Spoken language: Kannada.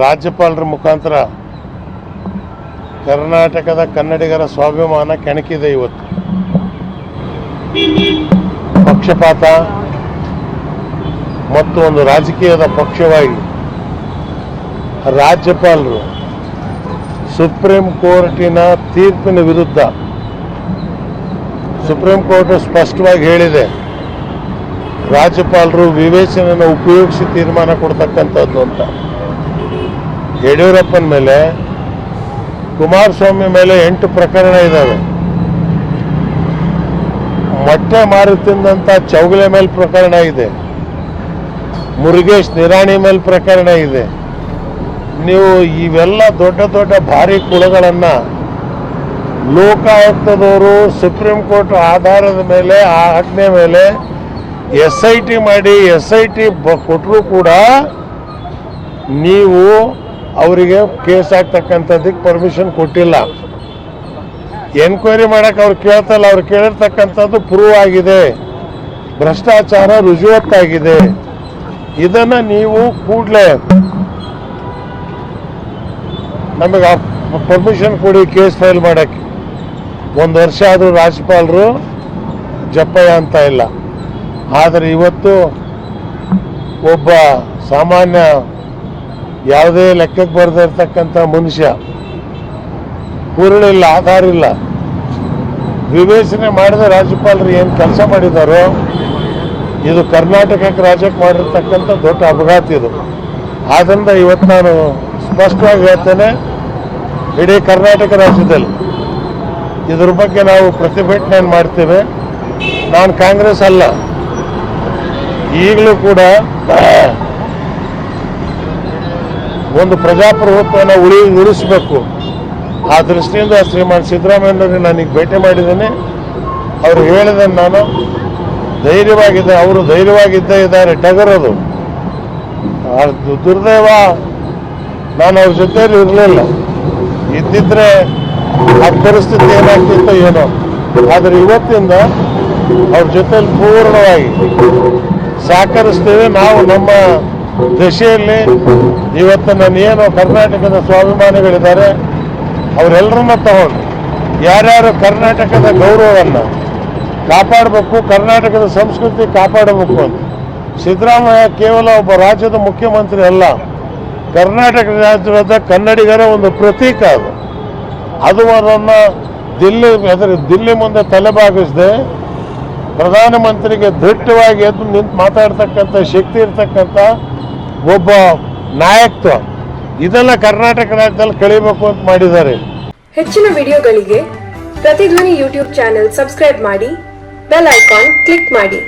ರಾಜ್ಯಪಾಲರ ಮುಖಾಂತರ ಕರ್ನಾಟಕದ ಕನ್ನಡಿಗರ ಸ್ವಾಭಿಮಾನ ಕೆಣಕಿದೆ ಇವತ್ತು. ಪಕ್ಷಪಾತ ಮತ್ತು ಒಂದು ರಾಜಕೀಯದ ಪಕ್ಷವಾಗಿ ರಾಜ್ಯಪಾಲರು ಸುಪ್ರೀಂ ಕೋರ್ಟಿನ ತೀರ್ಪಿನ ವಿರುದ್ಧ ಸುಪ್ರೀಂ ಕೋರ್ಟ್ ಸ್ಪಷ್ಟವಾಗಿ ಹೇಳಿದೆ, ರಾಜ್ಯಪಾಲರು ವಿವೇಚನೆಯನ್ನು ಉಪಯೋಗಿಸಿ ತೀರ್ಮಾನ ಕೊಡ್ತಕ್ಕಂಥದ್ದು ಅಂತ. ಯಡಿಯೂರಪ್ಪನ ಮೇಲೆ, ಕುಮಾರಸ್ವಾಮಿ ಮೇಲೆ ಎಂಟು ಪ್ರಕರಣ ಇದ್ದಾವೆ ಮೊಟ್ಟೆ ಮಾರಿ ತಿಂದಂಥ ಚೌಗಲೆ ಮೇಲೆ ಪ್ರಕರಣ ಇದೆ. ಮುರುಗೇಶ್ ನಿರಾಣಿ ಮೇಲೆ ಪ್ರಕರಣ ಇದೆ. ನೀವು ಇವೆಲ್ಲ ದೊಡ್ಡ ದೊಡ್ಡ ಭಾರಿ ಕುಳಗಳನ್ನ ಲೋಕಾಯುಕ್ತದವರು, ಸುಪ್ರೀಂ ಕೋರ್ಟ್ ಆಧಾರದ ಮೇಲೆ, ಆ ಆಜ್ಞೆ ಮೇಲೆ ಎಸ್ ಐ ಟಿ ಮಾಡಿ, ಎಸ್ ಐ ಟಿ ಕೊಟ್ಟರು ಕೂಡ ನೀವು ಅವರಿಗೆ ಕೇಸ್ ಆಗ್ತಕ್ಕಂಥದ್ದಕ್ಕೆ ಪರ್ಮಿಷನ್ ಕೊಟ್ಟಿಲ್ಲ. ಎನ್ಕ್ವೈರಿ ಮಾಡಕ್ಕೆ ಅವ್ರು ಕೇಳ್ತಲ್ಲ, ಅವ್ರು ಕೇಳಿರ್ತಕ್ಕಂಥದ್ದು ಪ್ರೂವ್ ಆಗಿದೆ. ಭ್ರಷ್ಟಾಚಾರ ರುಜುವತ್ತಾಗಿದೆ. ಇದನ್ನು ನೀವು ಕೂಡಲೇ ನಮಗೆ ಪರ್ಮಿಷನ್ ಕೊಡಿ ಕೇಸ್ ಫೈಲ್ ಮಾಡೋಕ್ಕೆ. ಒಂದು ವರ್ಷ ಆದರೂ ರಾಜ್ಯಪಾಲರು ಜಪ್ಪಯ್ಯ ಅಂತ ಇಲ್ಲ. ಆದರೆ ಇವತ್ತು ಒಬ್ಬ ಸಾಮಾನ್ಯ ಯಾವುದೇ ಲೆಕ್ಕಕ್ಕೆ ಬರೆದಿರ್ತಕ್ಕಂಥ ಮನುಷ್ಯ ಕುರುಳಿಲ್ಲ ಆಧಾರ ಇಲ್ಲ ವಿವೇಚನೆ ಮಾಡಿದ ರಾಜ್ಯಪಾಲರು ಏನು ಕೆಲಸ ಮಾಡಿದಾರೋ, ಇದು ಕರ್ನಾಟಕಕ್ಕೆ ರಾಜ್ಯಕ್ಕೆ ಮಾಡಿರ್ತಕ್ಕಂಥ ದೊಡ್ಡ ಅಪಘಾತ ಇದು. ಆದ್ದರಿಂದ ಇವತ್ತು ನಾನು ಸ್ಪಷ್ಟವಾಗಿ ಹೇಳ್ತೇನೆ, ಇಡೀ ಕರ್ನಾಟಕ ರಾಜ್ಯದಲ್ಲಿ ಇದ್ರ ಬಗ್ಗೆ ನಾವು ಪ್ರತಿಭಟನೆ ಮಾಡ್ತೇವೆ. ನಾನು ಕಾಂಗ್ರೆಸ್ ಅಲ್ಲ. ಈಗಲೂ ಕೂಡ ಒಂದು ಪ್ರಜಾಪ್ರಭುತ್ವವನ್ನು ಉಳಿ ಉಳಿಸಬೇಕು. ಆ ದೃಷ್ಟಿಯಿಂದ ಶ್ರೀಮಾನ್ ಸಿದ್ದರಾಮಯ್ಯನವರಿಗೆ ನನಗೆ ಭೇಟಿ ಮಾಡಿದ್ದೇನೆ. ಅವರು ಹೇಳಿದ್ದೇನೆ ನಾನು ಧೈರ್ಯವಾಗಿದ್ದೆ, ಅವರು ಧೈರ್ಯವಾಗಿದ್ದೇ ಇದ್ದಾರೆ, ಟಗರದು. ದುರ್ದೈವ ನಾನು ಅವ್ರ ಜೊತೆಯಲ್ಲಿ ಇರಲಿಲ್ಲ. ಇದ್ದಿದ್ರೆ ಆ ಪರಿಸ್ಥಿತಿ ಏನಾಗ್ತಿತ್ತೋ ಏನೋ. ಆದರೆ ಇವತ್ತಿಂದ ಅವ್ರ ಜೊತೆಯಲ್ಲಿ ಪೂರ್ಣವಾಗಿ ಸಹಕರಿಸ್ತೇವೆ. ನಾವು ನಮ್ಮ ದಶೆಯಲ್ಲಿ ಇವತ್ತು ನನ್ನ ಏನು ಕರ್ನಾಟಕದ ಸ್ವಾಭಿಮಾನಿಗಳಿದ್ದಾರೆ, ಅವರೆಲ್ಲರನ್ನ ತಗೊಂಡು ಯಾರ್ಯಾರು ಕರ್ನಾಟಕದ ಗೌರವವನ್ನು ಕಾಪಾಡಬೇಕು, ಕರ್ನಾಟಕದ ಸಂಸ್ಕೃತಿ ಕಾಪಾಡಬೇಕು ಅಂತ. ಸಿದ್ದರಾಮಯ್ಯ ಕೇವಲ ಒಬ್ಬ ರಾಜ್ಯದ ಮುಖ್ಯಮಂತ್ರಿ ಅಲ್ಲ, ಕರ್ನಾಟಕ ರಾಜ್ಯದ ಕನ್ನಡಿಗರ ಒಂದು ಪ್ರತೀಕ ಅದು. ಅದು ಅದನ್ನು ದಿಲ್ಲಿ ಅದರ ದಿಲ್ಲಿ ಮುಂದೆ ತಲೆಬಾಗಿಸದೆ ಪ್ರಧಾನಮಂತ್ರಿಗೆ ದೃಢವಾಗಿ ಎದ್ದು ನಿಂತು ಮಾತಾಡ್ತಕ್ಕಂಥ ಶಕ್ತಿ ಇರ್ತಕ್ಕಂಥ ಒಬ್ಬ ನಾಯಕತ್ವ ಇದೆಲ್ಲ ಕರ್ನಾಟಕ ರಾಜ್ಯದಲ್ಲಿ ಕಳಿಬೇಕು ಅಂತ ಮಾಡಿದ್ದಾರೆ. ಹೆಚ್ಚಿನ ವಿಡಿಯೋಗಳಿಗೆ ಪ್ರತಿಧ್ವನಿ ಯೂಟ್ಯೂಬ್ ಚಾನೆಲ್ ಸಬ್ಸ್ಕ್ರೈಬ್ ಮಾಡಿ, ಬೆಲ್ ಐಕಾನ್ ಕ್ಲಿಕ್ ಮಾಡಿ.